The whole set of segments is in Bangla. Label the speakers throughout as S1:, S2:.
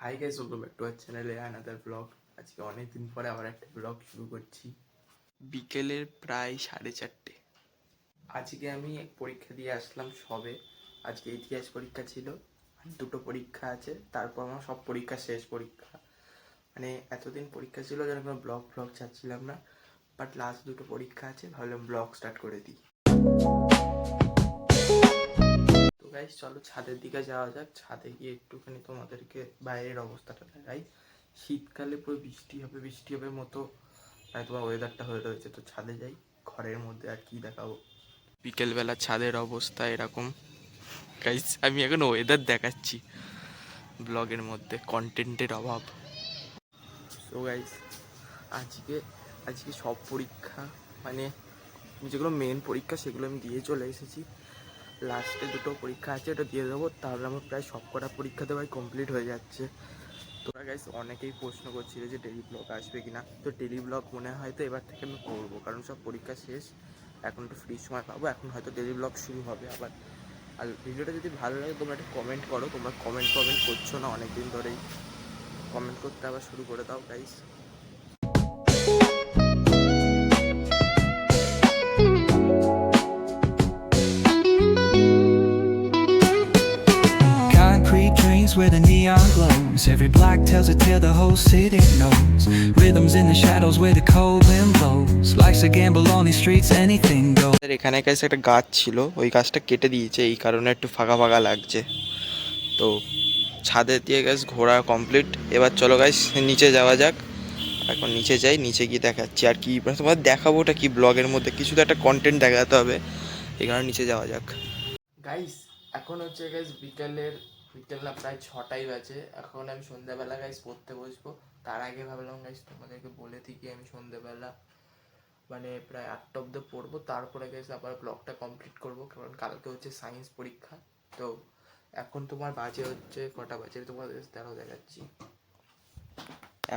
S1: Hi guys welcome back to our চ্যানেলে আনাদার ব্লগ আজকে অনেক দিন পরে আবার একটা ব্লগ শুরু করছি। বিকেলের প্রায় সাড়ে চারটে। আজকে আমি এক পরীক্ষা দিয়ে আসলাম সবে। আজকে ইতিহাস পরীক্ষা ছিল আর দুটো পরীক্ষা আছে তারপর আমার সব পরীক্ষা শেষ পরীক্ষা। মানে এতদিন পরীক্ষা ছিল যেন কোনো ব্লগ ফ্লগ চাচ্ছিলাম না বাট লাস্ট দুটো পরীক্ষা আছে ভাবলাম ব্লগ স্টার্ট করে দিই। গাইস চলো ছাদের দিকে যাওয়া যাক। ছাদে গিয়ে একটুখানি তোমাদেরকে বাইরের অবস্থাটা দেখাই। শীতকালে পুরো বৃষ্টি হবে বৃষ্টি হবে মতো তোমার ওয়েদারটা হয়ে রয়েছে। তো ছাদে যাই, ঘরের মধ্যে আর কি দেখাবো? বিকেলবেলা ছাদের অবস্থা এরকম। গাইস আমি এখন ওয়েদার দেখাচ্ছি। ব্লগের মধ্যে কন্টেন্টের অভাব। তো গাইস আজকে আজকে সব পরীক্ষা মানে যেগুলো মেন পরীক্ষা, সেগুলো আমি দিয়ে চলে এসেছি। লাস্টে দুটো পরীক্ষা আছে, ওটা দিয়ে দেবো। তাহলে আমার প্রায় সব কটা পরীক্ষা দেওয়াই কমপ্লিট হয়ে যাচ্ছে। তোরা গাইস অনেকেই প্রশ্ন করছিল যে ডেলি ব্লগ আসবে কিনা। তো ডেলি ব্লগ মনে হয় তো এবার থেকে আমি করব, কারণ সব পরীক্ষা শেষ। এখন একটু ফ্রি সময় পাবো, এখন হয়তো ডেলি ব্লগ শুরু হবে আবার। আর ভিডিওটা যদি ভালো লাগে, তোমরা একটা কমেন্ট করো। তোমরা কমেন্ট কমেন্ট করছ না অনেক দিন ধরেই। কমেন্ট করতে আবার শুরু করে দাও guys
S2: Concrete where the neon glows. Every block tells a tale the whole city knows. Rhythms in the shadows where the cold wind blows. Life's a gamble on these streets, anything goes.
S1: এখানে কাছে একটা গাছ ছিল ওই গাছটা কেটে দিয়েছে এই কারণে একটু ফাঁকা ফাঁকা লাগছে তো ছাদে দিয়ে গাছ ঘোরা কমপ্লিট এবার চলো গাছ নিচে যাওয়া যাক এখন নিচে যাই নিচে গিয়ে দেখাচ্ছি আর কি মানে তোমার দেখাবো ওটা কি ব্লগের মধ্যে কিছু তো একটা কন্টেন্ট দেখাতে হবে এই কারণে নিচে যাওয়া যাক গাইস এখন হচ্ছে গাইস বিকেলের বিকেল না প্রায় ছটাই বাজে। এখন আমি সন্ধ্যাবেলা গাইস পড়তে বসবো। তার আগে ভাবলাম গাইস তোমাদেরকে বলে থেকে আমি সন্ধ্যাবেলা মানে প্রায় আটটা অব্দি পড়ব। তারপরে গেছে আবার ব্লগটা কমপ্লিট করব। কারণ কালকে হচ্ছে সায়েন্স পরীক্ষা। তো এখন তোমার বাজে হচ্ছে কটা বাজে তোমাদের তেরো দেখাচ্ছি।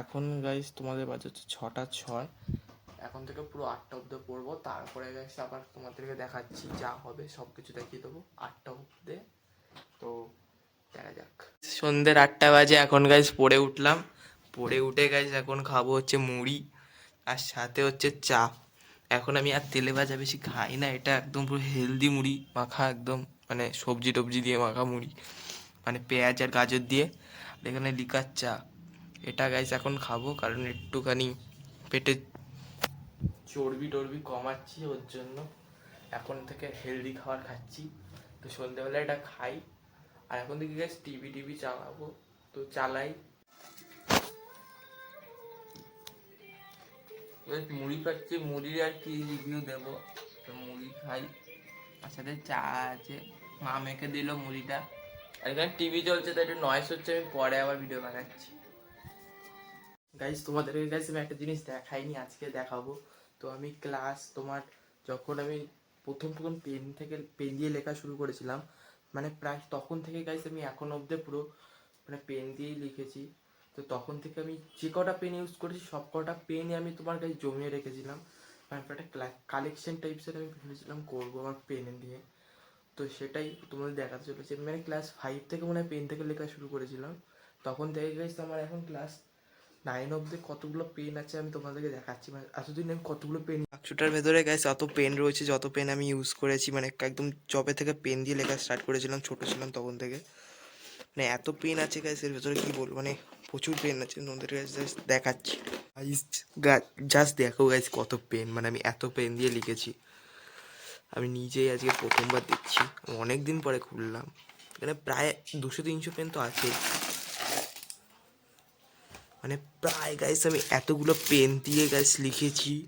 S1: এখন গাইস তোমাদের বাজে হচ্ছে ছটা ছয়। এখন থেকে পুরো আটটা অব্দি পড়ব। তারপরে গাইস আবার তোমাদেরকে দেখাচ্ছি যা হবে সব কিছু দেখিয়ে দেবো। আটটা অব্দি সন্ধ্যের আটটা বাজে, এখন গাইস পড়ে উঠলাম। পড়ে উঠে গাইস এখন খাব হচ্ছে মুড়ি, আর সাথে হচ্ছে চা। এখন আমি আর তেলে ভাজা বেশি খাই না, এটা একদম পুরো হেলদি মুড়ি, মাখা একদম মানে সবজি টবজি দিয়ে মাখা মুড়ি। মানে পেঁয়াজ আর গাজর দিয়ে, আর এখানে লিকার চা। এটা গাইস এখন খাব, কারণ একটুখানি পেটে চর্বি টর্বি কমাচ্ছি ওর জন্য। এখন থেকে হেলদি খাবার খাচ্ছি। তো সন্ধ্যেবেলা এটা খাই। আর এখন দেখি গাইস টিভি টিভি চালাবো। তো চালাই। মুড়ি পাচ্ছি মুড়ির আর কি রিভিউ দেবো? তো মুড়ি খাই। আর সাথে চা আছে। মা মেখে দিল মুড়িটা। আর এখানে টিভি চলছে তো একটু নয়েস হচ্ছে, আমি পরে আবার ভিডিও বানাচ্ছি। গাইজ তোমাদেরকে গাইজ আমি একটা জিনিস দেখাইনি, আজকে দেখাবো। তো আমি ক্লাস তোমার যখন আমি প্রথম প্রথম পেন থেকে পেন দিয়ে লেখা শুরু করেছিলাম মানে প্রায় তখন থেকে গাইস আমি এখন অবধি পুরো মানে পেন দিয়েই লিখেছি। তো তখন থেকে আমি যে কটা পেন ইউজ করেছি, সব কটা পেনই আমি তোমার কাছে জমিয়ে রেখেছিলাম। মানে একটা কালেকশন টাইপসের আমি ভেবেছিলাম করব আমার পেন দিয়ে। তো সেটাই তোমাদের দেখাতে চলেছে। মানে ক্লাস ফাইভ থেকে মনে হয় পেন থেকে লেখা শুরু করেছিলাম। তখন থেকে গেছে আমার এখন ক্লাস নাইন অব্দি কতগুলো পেন আছে আমি তোমাদেরকে দেখাচ্ছি। মানে এতদিন আমি কতগুলো পেন বাক্সটার ভেতরে গেছে অত পেন রয়েছে, যত পেন আমি ইউজ করেছি মানে একদম জবে থেকে পেন দিয়ে লেখা স্টার্ট করেছিলাম, ছোটো ছিলাম তখন থেকে। মানে এত পেন আছে গাইস এর ভেতরে কি বলব? মানে প্রচুর পেন আছে, তোমাদের কাছে জাস্ট দেখাচ্ছি। জাস্ট দেখো গাইস কত পেন মানে আমি এত পেন দিয়ে লিখেছি। আমি নিজেই আজকে প্রথমবার দেখছি অনেক দিন পরে খুললাম। এখানে প্রায় দুশো তিনশো পেন তো আছে মানে প্রায় গাইস আমি এতগুলো পেন দিয়ে গাইস লিখেছি।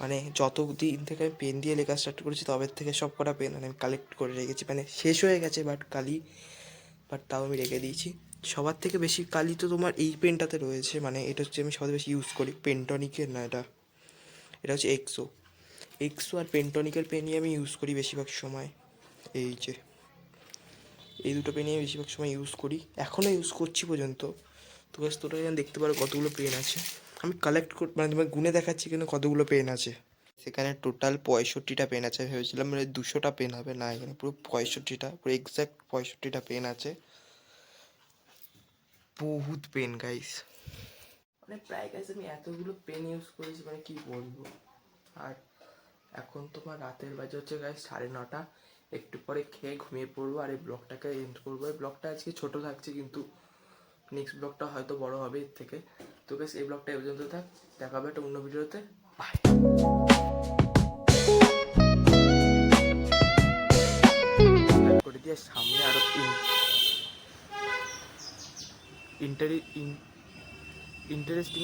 S1: মানে যত দিন থেকে আমি পেন দিয়ে লেখা স্টার্ট করেছি, তবে থেকে সব কটা পেন মানে আমি কালেক্ট করে রেখেছি। মানে শেষ হয়ে গেছে বাট কালি বাট তাও আমি রেখে দিয়েছি। সবার থেকে বেশি কালি তো তোমার এই পেনটাতে রয়েছে। মানে এটা হচ্ছে আমি সবার বেশি ইউজ করি পেন্টনিকের না এটা। এটা হচ্ছে এক্সো এক্সো আর পেন্টনিকের পেনই আমি ইউজ করি বেশিরভাগ সময়। এই যে, এই দুটো পেনই আমি বেশিরভাগ সময় ইউজ করি। এখনও ইউজ করছি পর্যন্ত। তো গাছ তোরা এখানে দেখতে পারো কতগুলো পেন আছে। আমি কালেক্ট কর মানে তোমার গুনে দেখাচ্ছি কিন্তু কতগুলো পেন আছে। সেখানে টোটাল পঁয়ষট্টিটা পেন আছে। ভেবেছিলাম মানে দুশোটা পেন হবে। না, এখানে পুরো পঁয়ষট্টিটা, পুরো এক্স্যাক্ট পঁয়ষট্টিটা পেন আছে। বহুত পেন গাইস মানে প্রায় গাইস আমি এতগুলো পেন ইউজ করেছি মানে কি বলব? আর এখন তোমার রাতের বাজে হচ্ছে গাইস সাড়ে নটা। একটু পরে খেয়ে ঘুমিয়ে পড়ব আর এই ব্লগটাকে এন্ড করব। এই ব্লগটা আজকে ছোট থাকছে, কিন্তু নেক্সট ব্লগটা হয়তো বড় হবে এর থেকে। তো বেশ এই ব্লগটা এই পর্যন্ত থাক। দেখা হবে একটা অন্য ভিডিওতে বাই করে দিয়ে সামনে আরও ইন্টারি ইন্টারেস্টিং